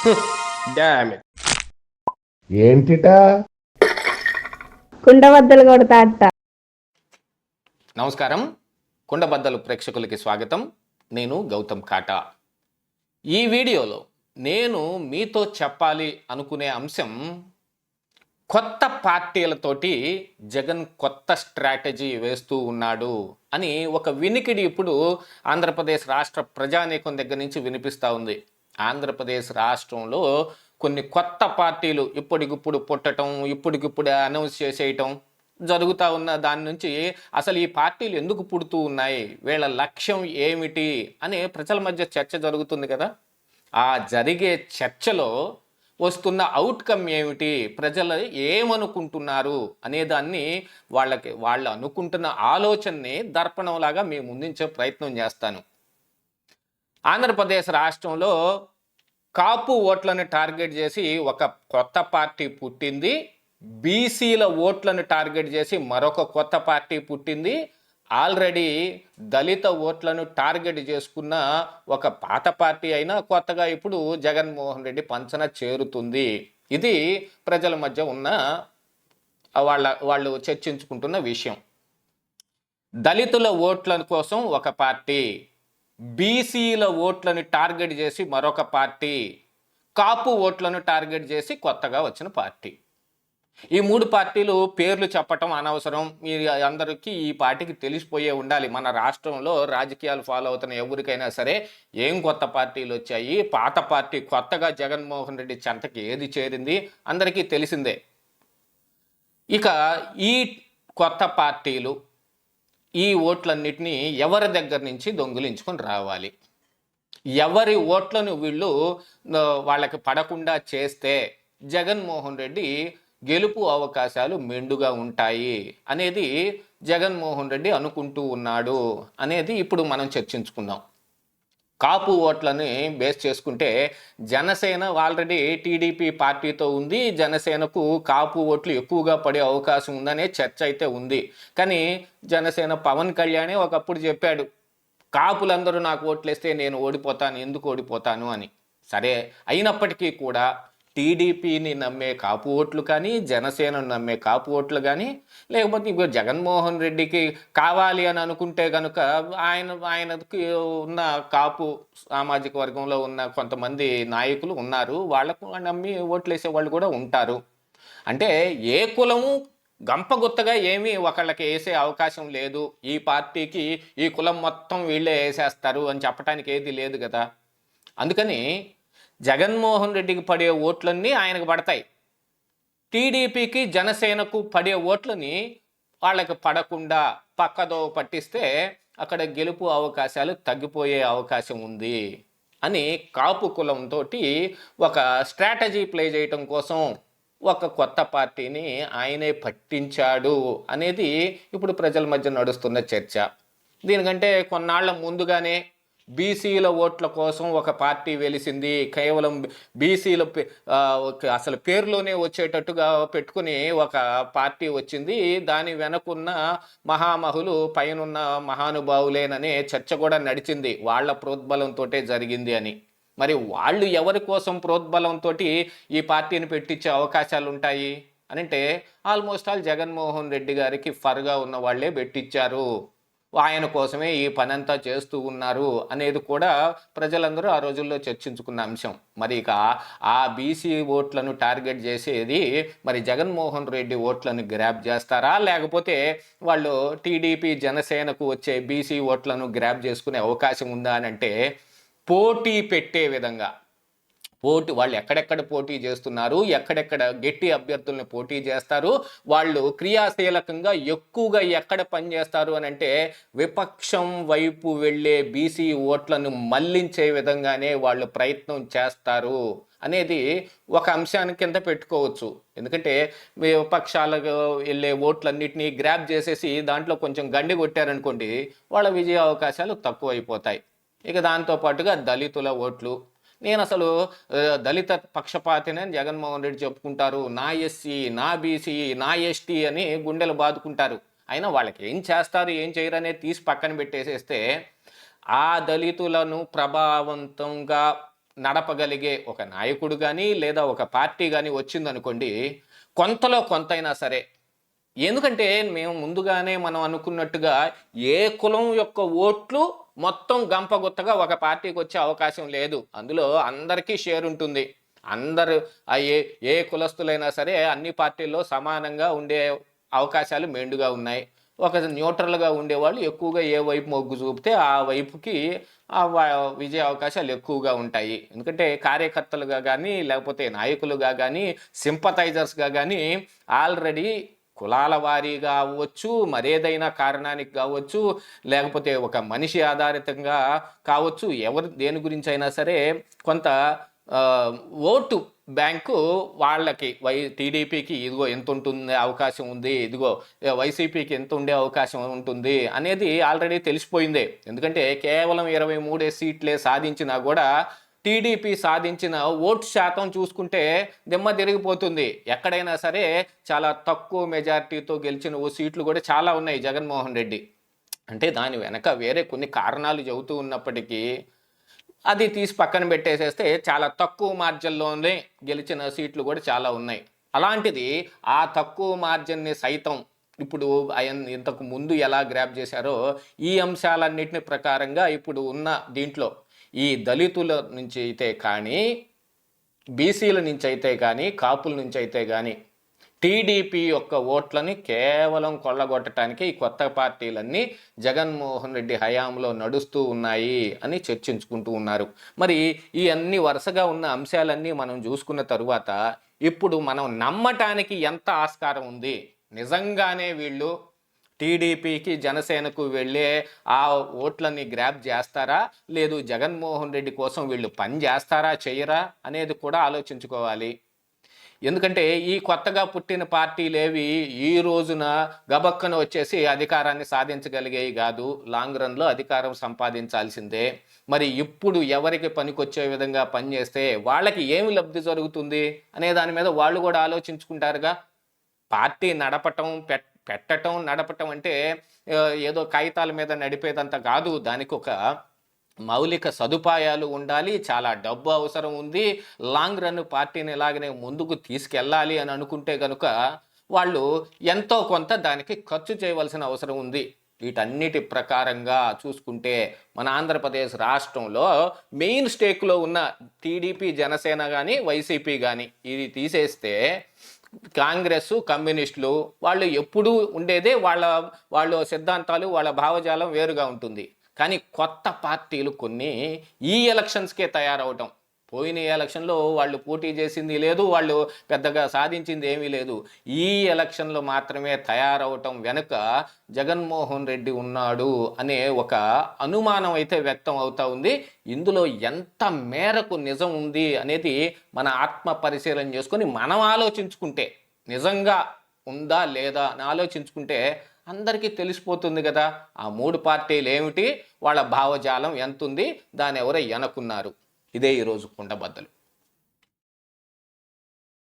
ఏంటిటా? కుండబద్దలు కొడతా అట్ట నమస్కారం. కుండబద్దలు ప్రేక్షకులకి స్వాగతం. నేను గౌతమ్ కాటా. ఈ వీడియోలో నేను మీతో చెప్పాలి అనుకునే అంశం కొత్త పార్టీలతోటి జగన్ కొత్త స్ట్రాటజీ వేస్తూ ఉన్నాడు అని ఒక వినికిడి ఇప్పుడు ఆంధ్రప్రదేశ్ రాష్ట్ర ప్రజానీకం దగ్గర నుంచి వినిపిస్తూ ఉంది. ఆంధ్రప్రదేశ్ రాష్ట్రంలో కొన్ని కొత్త పార్టీలు ఇప్పటికిప్పుడు పుట్టటం ఇప్పటికిప్పుడు అనౌన్స్ చేసేయటం జరుగుతూ ఉన్న దాని నుంచి అసలు ఈ పార్టీలు ఎందుకు పుడుతూ ఉన్నాయి? వీళ్ళ లక్ష్యం ఏమిటి? అనే ప్రజల మధ్య చర్చ జరుగుతుంది కదా. ఆ జరిగే చర్చలో వస్తున్న అవుట్కమ్ ఏమిటి? ప్రజలు ఏమనుకుంటున్నారు? అనేదాన్ని వాళ్ళకి వాళ్ళు అనుకుంటున్న ఆలోచనని దర్పణంలాగా మీ ముందుంచే ప్రయత్నం చేస్తాను. ఆంధ్రప్రదేశ్ రాష్ట్రంలో కాపు ఓట్లను టార్గెట్ చేసి ఒక కొత్త పార్టీ పుట్టింది బీసీల ఓట్లను టార్గెట్ చేసి మరొక కొత్త పార్టీ పుట్టింది ఆల్రెడీ దళిత ఓట్లను టార్గెట్ చేసుకున్న ఒక పాత పార్టీ అయినా కొత్తగా ఇప్పుడు జగన్మోహన్ రెడ్డి పంచన చేరుతుంది. ఇది ప్రజల మధ్య ఉన్న వాళ్ళ వాళ్ళు చర్చించుకుంటున్న విషయం. దళితుల ఓట్ల కోసం ఒక పార్టీ బీసీల ఓట్లను టార్గెట్ చేసి మరొక పార్టీ కాపు ఓట్లను టార్గెట్ చేసి కొత్తగా వచ్చిన పార్టీ. ఈ మూడు పార్టీలు పేర్లు చెప్పటం అనవసరం. మీరు అందరికీ ఈ పార్టీకి తెలిసిపోయే ఉండాలి. మన రాష్ట్రంలో రాజకీయాలు ఫాలో అవుతున్న ఎవరికైనా సరే ఏం కొత్త పార్టీలు వచ్చాయి? పాత పార్టీ కొత్తగా జగన్మోహన్ రెడ్డి చెంతకి ఏది చేరింది? అందరికీ తెలిసిందే. ఇక ఈ కొత్త పార్టీలు ఈ ఓట్లన్నిటినీ ఎవరి దగ్గర నుంచి దొంగిలించుకొని రావాలి? ఎవరి ఓట్లను వీళ్ళు వాళ్ళకి పడకుండా చేస్తే జగన్మోహన్ రెడ్డి గెలుపు అవకాశాలు మెండుగా ఉంటాయి అనేది జగన్మోహన్ రెడ్డి అనుకుంటూ ఉన్నాడు అనేది ఇప్పుడు మనం చర్చించుకుందాం. కాపు ఓట్లని బేస్ చేసుకుంటే జనసేన ఆల్రెడీ టీడీపీ పార్టీతో ఉంది జనసేనకు కాపు ఓట్లు ఎక్కువగా పడే అవకాశం ఉందనే చర్చ అయితే ఉంది. కానీ జనసేన పవన్ కళ్యాణే ఒకప్పుడు చెప్పాడు కాపులందరూ నాకు ఓట్లేస్తే నేను ఓడిపోతాను ఎందుకు ఓడిపోతాను అని. సరే అయినప్పటికీ కూడా టీడీపీని నమ్మే కాపు ఓట్లు కానీ జనసేనను నమ్మే కాపు ఓట్లు కానీ లేకపోతే ఇప్పుడు జగన్మోహన్ రెడ్డికి కావాలి అని అనుకుంటే కనుక ఆయన ఆయనకి ఉన్న కాపు సామాజిక వర్గంలో ఉన్న కొంతమంది నాయకులు ఉన్నారు. వాళ్ళకు నమ్మి ఓట్లు వేసే వాళ్ళు కూడా ఉంటారు. అంటే ఏ కులము గంపగుత్తగా ఏమీ ఒకళ్ళకి వేసే అవకాశం లేదు. ఈ పార్టీకి ఈ కులం మొత్తం వీళ్ళే వేసేస్తారు అని చెప్పడానికి ఏది లేదు కదా. అందుకని జగన్మోహన్ రెడ్డికి పడే ఓట్లన్నీ ఆయనకు పడతాయి. టీడీపీకి జనసేనకు పడే ఓట్లని వాళ్ళకి పడకుండా పక్కదో పట్టిస్తే అక్కడ గెలుపు అవకాశాలు తగ్గిపోయే అవకాశం ఉంది అని కాపు కులంతో ఒక స్ట్రాటజీ ప్లే చేయటం కోసం ఒక కొత్త పార్టీని ఆయనే పట్టించాడు అనేది ఇప్పుడు ప్రజల మధ్య నడుస్తున్న చర్చ. దీనికంటే కొన్నాళ్ళ ముందుగానే బీసీల ఓట్ల కోసం ఒక పార్టీ వెలిసింది. కేవలం బీసీల పే- అసలు పేరులోనే వచ్చేటట్టుగా పెట్టుకుని ఒక పార్టీ వచ్చింది. దాని వెనకున్న మహామహులు పైనున్న మహానుభావులేననే చర్చ కూడా నడిచింది. వాళ్ళ ప్రోద్బలంతో జరిగింది అని. మరి వాళ్ళు ఎవరి కోసం ప్రోద్బలంతో ఈ పార్టీని పెట్టించే అవకాశాలు ఉంటాయి? అంటే ఆల్మోస్ట్ ఆల్ జగన్మోహన్ రెడ్డి గారికి ఫర్గా ఉన్న వాళ్ళే పెట్టించారు. ఆయన కోసమే ఈ పనంతా చేస్తూ ఉన్నారు అనేది కూడా ప్రజలందరూ ఆ రోజుల్లో చర్చించుకున్న అంశం. మరి ఇక ఆ బీసీ ఓట్లను టార్గెట్ చేసేది మరి జగన్మోహన్ రెడ్డి ఓట్లను గ్రాప్ చేస్తారా? లేకపోతే వాళ్ళు టీడీపీ జనసేనకు వచ్చే బీసీ ఓట్లను గ్రాప్ చేసుకునే అవకాశం ఉందా అని అంటే పోటీ పెట్టే విధంగా పోటీ వాళ్ళు ఎక్కడెక్కడ పోటీ చేస్తున్నారు ఎక్కడెక్కడ గట్టి అభ్యర్థులను పోటీ చేస్తారు వాళ్ళు క్రియాశీలకంగా ఎక్కువగా ఎక్కడ పనిచేస్తారు అని అంటే విపక్షం వైపు వెళ్ళే బీసీ ఓట్లను మళ్ళించే విధంగానే వాళ్ళు ప్రయత్నం చేస్తారు అనేది ఒక అంశాన్ని కింద పెట్టుకోవచ్చు. ఎందుకంటే విపక్షాలకు వెళ్ళే ఓట్లన్నింటినీ గ్రాప్ చేసేసి దాంట్లో కొంచెం గండి కొట్టారనుకోండి వాళ్ళ విజయ అవకాశాలు తక్కువైపోతాయి. ఇక దాంతో పాటుగా దళితుల ఓట్లు నేను అసలు దళిత పక్షపాతిని అని జగన్మోహన్ రెడ్డి చెప్పుకుంటారు. నా ఎస్సీ నా బీసీ నా ఎస్టీ అని గుండెలు బాదుకుంటారు. అయినా వాళ్ళకి ఏం చేస్తారు ఏం చేయరు అనేది తీసి పక్కన పెట్టేసేస్తే ఆ దళితులను ప్రభావవంతంగా నడపగలిగే ఒక నాయకుడు కానీ లేదా ఒక పార్టీ కానీ వచ్చిందనుకోండి కొంతలో కొంతైనా సరే. ఎందుకంటే మేము ముందుగానే మనం అనుకున్నట్టుగా ఏ కులం యొక్క ఓట్లు మొత్తం గంపగుత్తగా ఒక పార్టీకి వచ్చే అవకాశం లేదు. అందులో అందరికీ షేర్ ఉంటుంది. అందరు ఏ ఏ కులస్తులైనా సరే అన్ని పార్టీల్లో సమానంగా ఉండే అవకాశాలు మెండుగా ఉన్నాయి. ఒక న్యూట్రల్గా ఉండేవాళ్ళు ఎక్కువగా ఏ వైపు మొగ్గు చూపితే ఆ వైపుకి ఆ విజయ అవకాశాలు ఎక్కువగా ఉంటాయి. ఎందుకంటే కార్యకర్తలుగా కానీ లేకపోతే నాయకులుగా కానీ సింపతైజర్స్గా కానీ ఆల్రెడీ కులాల వారీగా అవ్వచ్చు మరేదైనా కారణానికి కావచ్చు లేకపోతే ఒక మనిషి ఆధారితంగా కావచ్చు ఎవరు దేని గురించి అయినా సరే కొంత ఓటు బ్యాంకు వాళ్ళకి వై టీడీపీకి ఇదిగో ఎంత ఉంటుంది అవకాశం ఉంది ఇదిగో వైసీపీకి ఎంత ఉండే అవకాశం ఉంటుంది అనేది ఆల్రెడీ తెలిసిపోయిందే. ఎందుకంటే కేవలం ఇరవై మూడే సీట్లే సాధించినా కూడా టీడీపీ సాధించిన ఓటు శాతం చూసుకుంటే దిమ్మ తిరిగిపోతుంది. ఎక్కడైనా సరే చాలా తక్కువ మెజారిటీతో గెలిచిన ఓ సీట్లు కూడా చాలా ఉన్నాయి జగన్మోహన్ రెడ్డి. అంటే దాని వెనక వేరే కొన్ని కారణాలు చెబుతూ ఉన్నప్పటికీ అది తీసి పక్కన పెట్టేసేస్తే చాలా తక్కువ మార్జిన్లోనే గెలిచిన సీట్లు కూడా చాలా ఉన్నాయి. అలాంటిది ఆ తక్కువ మార్జిన్ని సైతం ఇప్పుడు ఆయన ఇంతకు ముందు ఎలా గ్రాప్ చేశారో ఈ అంశాలన్నిటిని ప్రకారంగా ఇప్పుడు ఉన్న దీంట్లో ఈ దళితుల నుంచి అయితే కానీ బీసీల నుంచి అయితే కానీ కాపుల నుంచి అయితే కానీ టీడీపీ యొక్క ఓట్లని కేవలం కొల్లగొట్టడానికి ఈ కొత్త పార్టీలన్నీ జగన్మోహన్ రెడ్డి హయాంలో నడుస్తూ ఉన్నాయి అని చర్చించుకుంటూ ఉన్నారు. మరి ఈ అన్ని వరుసగా ఉన్న అంశాలన్నీ మనం చూసుకున్న తరువాత ఇప్పుడు మనం నమ్మటానికి ఎంత ఆస్కారం ఉంది? నిజంగానే వీళ్ళు టీడీపీకి జనసేనకు వెళ్ళే ఆ ఓట్లని గ్రాప్ చేస్తారా? లేదు జగన్మోహన్ రెడ్డి కోసం వీళ్ళు పని చేస్తారా చేయరా? అనేది కూడా ఆలోచించుకోవాలి. ఎందుకంటే ఈ కొత్తగా పుట్టిన పార్టీలేవి ఈ రోజున గబక్కన వచ్చేసి అధికారాన్ని సాధించగలిగేవి కాదు. లాంగ్ రన్లో అధికారం సంపాదించాల్సిందే. మరి ఇప్పుడు ఎవరికి పనికొచ్చే విధంగా పనిచేస్తే వాళ్ళకి ఏమి లబ్ధి జరుగుతుంది? అనే దాని మీద వాళ్ళు కూడా ఆలోచించుకుంటారుగా. పార్టీ నడపటం పెట్ట పెట్టటం నడపటం అంటే ఏదో కాగితాల మీద నడిపేదంత కాదు. దానికి ఒక మౌలిక సదుపాయాలు ఉండాలి చాలా డబ్బు అవసరం ఉంది. లాంగ్ రన్ పార్టీని ఇలాగనే ముందుకు తీసుకెళ్ళాలి అని అనుకుంటే కనుక వాళ్ళు ఎంతో కొంత దానికి ఖర్చు చేయవలసిన అవసరం ఉంది. వీటన్నిటి ప్రకారంగా చూసుకుంటే మన ఆంధ్రప్రదేశ్ రాష్ట్రంలో మెయిన్ స్టేక్లో ఉన్న టీడీపీ జనసేన కానీ వైసీపీ కానీ ఇది తీసేస్తే కాంగ్రెస్ కమ్యూనిస్టులు వాళ్ళు ఎప్పుడూ ఉండేదే వాళ్ళ వాళ్ళ సిద్ధాంతాలు వాళ్ళ భావజాలం వేరుగా ఉంటుంది. కానీ కొత్త పార్టీలు కొన్ని ఈ ఎలక్షన్స్కే తయారవటం. పోయిన ఎలక్షన్లో వాళ్ళు పోటీ చేసింది లేదు వాళ్ళు పెద్దగా సాధించింది ఏమీ లేదు. ఈ ఎలక్షన్లో మాత్రమే తయారవటం వెనుక జగన్మోహన్ రెడ్డి ఉన్నాడు అనే ఒక అనుమానం అయితే వ్యక్తం అవుతా ఉంది. ఇందులో ఎంత మేరకు నిజం ఉంది అనేది మన ఆత్మ పరిశీలన చేసుకొని మనం ఆలోచించుకుంటే నిజంగా ఉందా లేదా అని ఆలోచించుకుంటే అందరికీ తెలిసిపోతుంది కదా. ఆ మూడు పార్టీలు ఏమిటి? వాళ్ళ భావజాలం ఎంత ఉంది దాని ఎవరో ఎనకున్నారు ఇదే ఈరోజు కుండబద్దలు